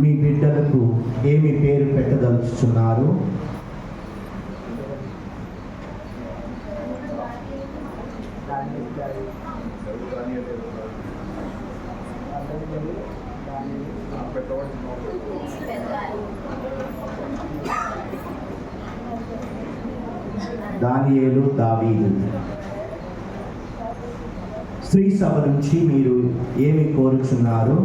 మీ బిడ్డలకు ఏమి పేరు పెట్టదలుచుతున్నారు దానియేలు దావీదు. స్త్రీ సభ నుంచి మీరు ఏమి కోరుచున్నారు?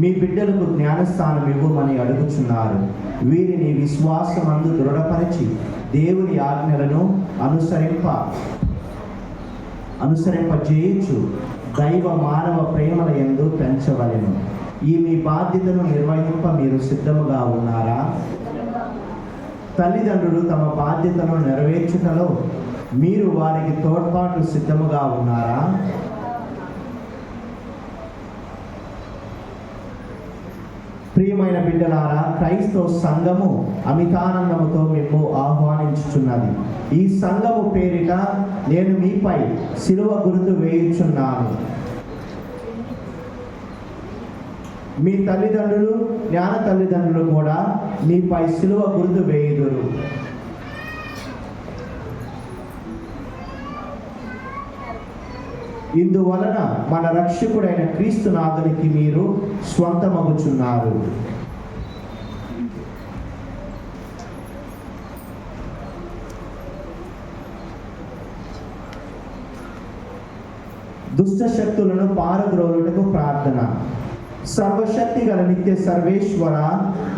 మీ బిడ్డలకు జ్ఞానస్థానం ఇవ్వమని అడుగుచున్నారు. వీరిని విశ్వాసమందు దృఢపరిచి దేవుని ఆజ్ఞలను అనుసరింప అనుసరింపజేయచ్చు దైవ మానవ ప్రేమల ఎందు పెంచవలను. ఈ మీ బాధ్యతను నిర్వహింప మీరు సిద్ధముగా ఉన్నారా? తల్లిదండ్రులు తమ బాధ్యతను నెరవేర్చుటలో మీరు వారికి తోడ్పాటు సిద్ధముగా ఉన్నారా? ప్రియమైన బిడ్డలారా క్రైస్తవ సంఘము అమితానందముతో మేము ఆహ్వానించుచున్నది. ఈ సంఘము పేరిట నేను మీపై సిలువ గుర్తు వేయుచున్నాను. మీ తల్లిదండ్రులు జ్ఞాన తల్లిదండ్రులు కూడా మీపై సిలువ గుర్తు వేయుదురు. ఇందువలన మన రక్షకుడైన క్రీస్తునాథునికి మీరు స్వంతమగుచున్నారు. దుష్ట శక్తులను పారద్రోలుటకు ప్రార్థన. సర్వశక్తి గల నిత్య సర్వేశ్వర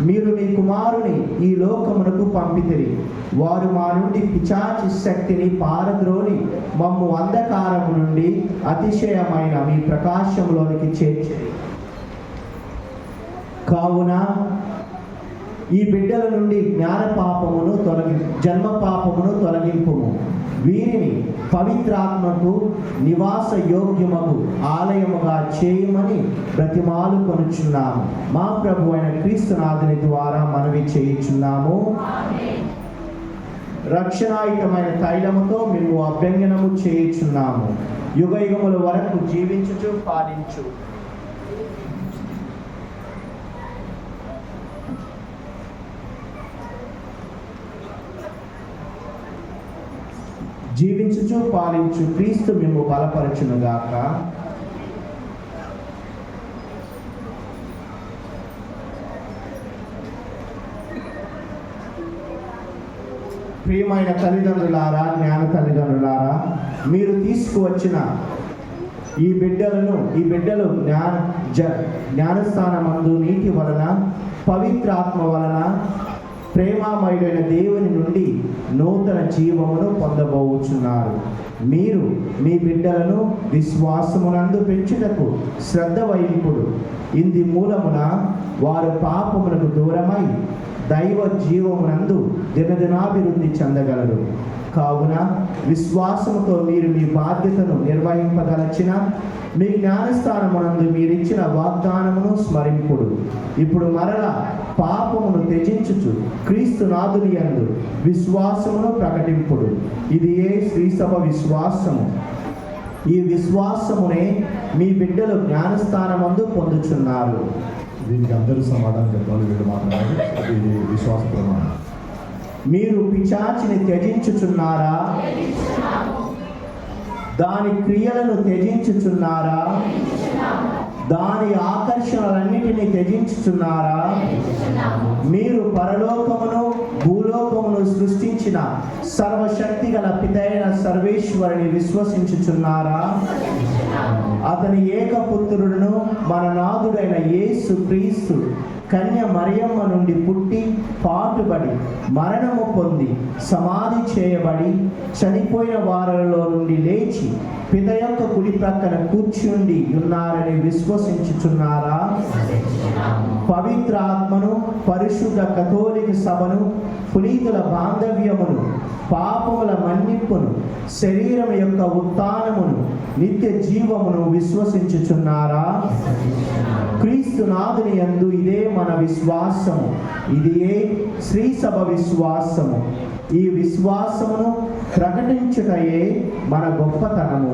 మీరు మీ కుమారుని ఈ లోకమునకు పంపితిరి. వారు మా నుండి పిచాచి శక్తిని పారద్రోని మమ్ము అంధకారము నుండి అతిశయమైన మీ ప్రకాశంలోనికి చేర్చిరి. కావున ఈ బిడ్డల నుండి జ్ఞాన పాపమును తొలగి జన్మ పాపమును తొలగింపుము. వీరిని పవిత్రాత్మకు నివాస యోగ్యమగు ఆలయముగా చేయమని బ్రతిమాలు కొనుచున్నాము. మా ప్రభు అయిన క్రీస్తునాథుని ద్వారా మనవి చేయుచున్నాము. రక్షణాయుతమైన తైలముతో మేము అభ్యంగనము చేయుచున్నాము. యుగ యుగముల వరకు జీవించుచు పాలించు. జీవించుచు పాలించు క్రీస్తు మేము బలపరచునుగాక. ప్రియమైన తల్లిదండ్రులారా జ్ఞాన తల్లిదండ్రులారా మీరు తీసుకువచ్చిన ఈ బిడ్డలను ఈ బిడ్డలు జ్ఞాన జ జ్ఞానస్థానమందు నీటి వలన పవిత్రాత్మ వలన ప్రేమామయుడైన దేవుని నుండి నూతన జీవమును పొందబోచున్నారు. మీరు మీ బిడ్డలను విశ్వాసమునందు పెంచుటకు శ్రద్ధ వహింపుడు. ఇంది మూలమున వారు పాపములకు దూరమై దైవ జీవమునందు దినదినాభివృద్ధి చెందగలరు. కావున విశ్వాసముతో మీరు మీ బాధ్యతను నిర్వహింపదలచిన మీ జ్ఞానస్థానమునందు మీరిచ్చిన వాగ్దానమును స్మరింపుడు. ఇప్పుడు మరల పాపమును త్యజించుచు క్రీస్తు నాదుని యందు విశ్వాసమును ప్రకటింపుడు. ఇది ఏ శ్రీసభ విశ్వాసము? ఈ విశ్వాసమునే మీ బిడ్డలు జ్ఞానస్థానమందు పొందుచున్నారు. దీనికి అందరూ సమాధానం చెప్పాలి వీళ్ళు మాట్లాడాలి. ఇది విశ్వాస ప్రమాణం. మీరు పిచాచిని త్యజించుచున్నారా? దాని క్రియలను త్యజించుచున్నారా? దాని ఆకర్షణలన్నిటినీ త్యజించుచున్నారా? మీరు పరలోకమును భూలోకమును సృష్టించిన సర్వశక్తి గల పితైన సర్వేశ్వరుని విశ్వసించుచున్నారా? అతని ఏకపుత్రుడును మన నాథుడైన యేసు క్రీస్తు కన్య మరియమ్మ నుండి పుట్టి పాటుబడి మరణము పొంది సమాధి చేయబడి చనిపోయిన వారిలో నుండి లేచి పిత యొక్క కుడి ప్రక్కన కూర్చుండి ఉన్నారని విశ్వసించుచున్నారా? పవిత్ర ఆత్మను పరిశుద్ధ కథోలిక సభను పునీతుల బాంధవ్యమును పాపముల మన్నిప్పును శరీరం యొక్క ఉత్థానమును నిత్య జీవమును విశ్వసించుచున్నారా? క్రీస్తు నాదుని యందు ఇదే మన విశ్వాసము. ఇది ఏ శ్రీ సభ విశ్వాసము. ఈ విశ్వాసమును ప్రకటించుటయే మన గొప్పతనము.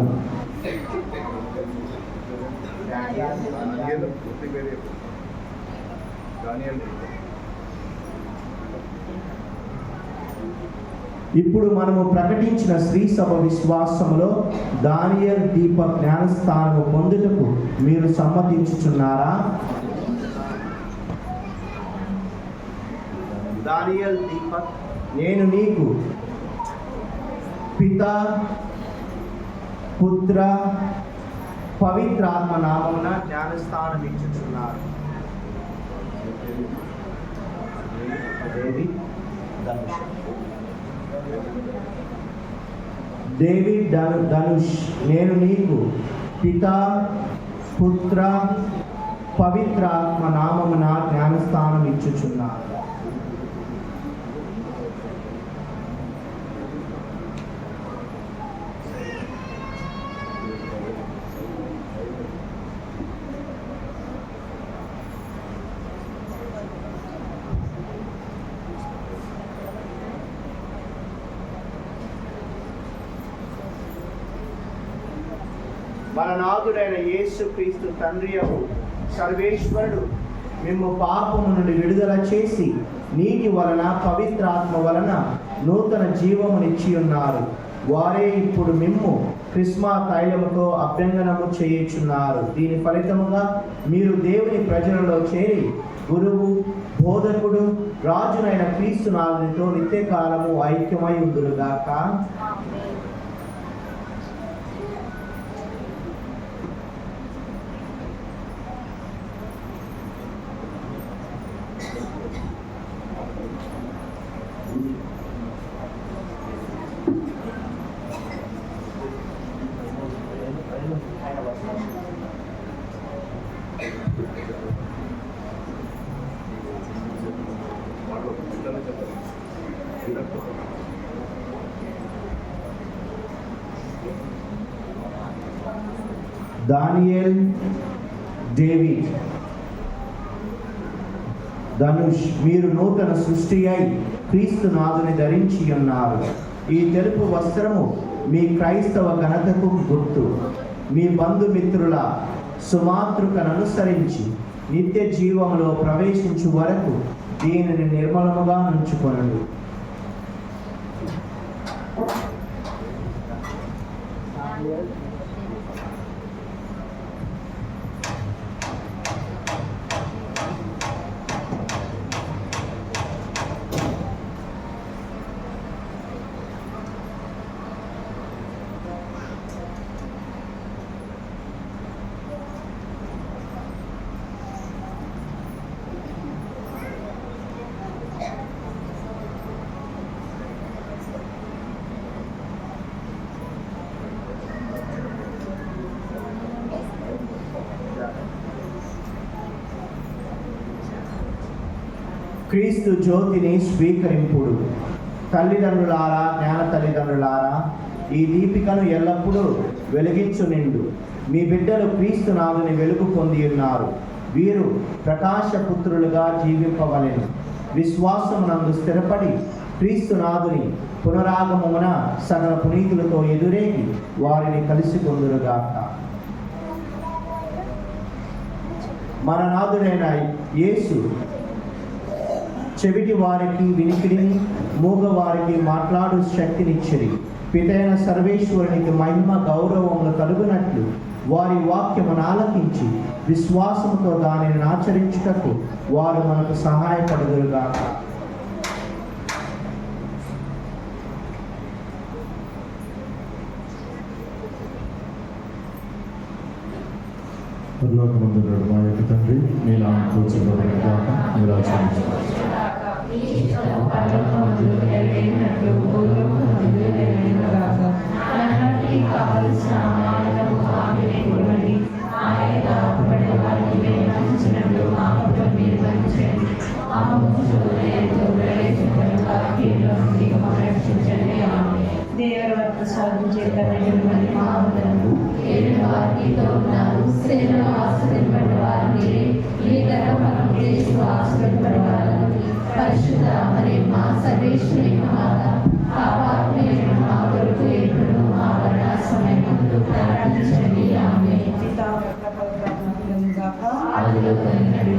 దానియేలు పూర్తి పేరు చెప్పు. దానియేలు. ఇప్పుడు మనము ప్రకటించిన శ్రీ సభ విశ్వాసములో దానియల్ దీప జ్ఞానస్థానము పొందుటకు మీరు సమ్మతించుచున్నారా? దానియల్ దీపక్ నేను నీకు పిత పుత్ర పవిత్రాత్మ నామమున జ్ఞానస్థానం ఇచ్చుచున్నారు దేవి ధనుష్. డేవిడ్ ధను ధనుష్ నేను నీకు పిత పుత్ర పవిత్రాత్మ నామమున జ్ఞానస్థానం ఇచ్చుచున్నాను మన నాథుడైన యేసు క్రీస్తు తండ్రి అవు సర్వేశ్వరుడు మేము పాపము నుండి విడుదల చేసి నీటి వలన పవిత్రాత్మ వలన నూతన జీవమునిచ్చి ఉన్నారు. వారే ఇప్పుడు మిమ్ము క్రిస్మా తైలముతో అభ్యంగనము చేయుచున్నారు. దీని ఫలితముగా మీరు దేవుని ప్రజలలో చేరి గురువు బోధకుడు రాజునైన క్రీస్తు నాలుగుతో నిత్యకాలము ఐక్యమై ఉందురుగాక దానియల్ డేవిడ్ ధనుష్ మీరు నూతన సృష్టి అయి క్రీస్తు నాదుని ధరించి ఉన్నారు. ఈ తెలుపు వస్త్రము మీ క్రైస్తవ ఘనతకు గుర్తు. మీ బంధుమిత్రుల సుమాతృకననుసరించి నిత్య జీవంలో ప్రవేశించు వరకు దీనిని నిర్మలముగా నుంచుకొనండి mm క్రీస్తు జ్యోతిని స్వీకరింపుడు. తల్లిదండ్రులారా జ్ఞాన తల్లిదండ్రులారా ఈ దీపికను ఎల్లప్పుడూ వెలిగించు నిండు మీ బిడ్డలు క్రీస్తు నాదుని వెలుగు పొంది ఉన్నారు. వీరు ప్రకాశపుత్రులుగా జీవింపవలెను. విశ్వాసమునందు స్థిరపడి క్రీస్తు నాదుని పునరాగమమున సకల పునీతులతో ఎదురేగి వారిని కలిసి కొందురుగాక మన నాదుడైన యేసు చెవిటి వారికి వినికిడిని మూగవారికి మాట్లాడు శక్తినిచ్చిరి. పితైన సర్వేశ్వరునికి మహిమ గౌరవములు కలుగునట్లు వారి వాక్యమును ఆలకించి విశ్వాసంతో దానిని ఆచరించుటకు వారు మనకు సహాయపడుదురుగాక. పరలోకమందుడు మా యొక్క తండ్రి మీలా కూర్చోబడిన కాక మీరు ఆచరించారు దేవరవత్న స్వామి చేత మరి మామూలు ఏడు వారితో ఉన్నారు పరిశుద్ధ మరేమ మా కొరకు ఎప్పుడు మా మరణ సమయమందు ప్రార్థించండి. ఆమె ఆదిలో కలిగినట్టు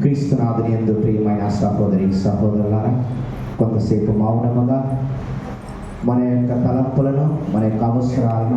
క్రీస్తునాథుని ఎందు ప్రియమైన సహోదరి సహోదరులారా కొంతసేపు మౌనముగా మన యొక్క తలంపులను మన యొక్క అవసరాలను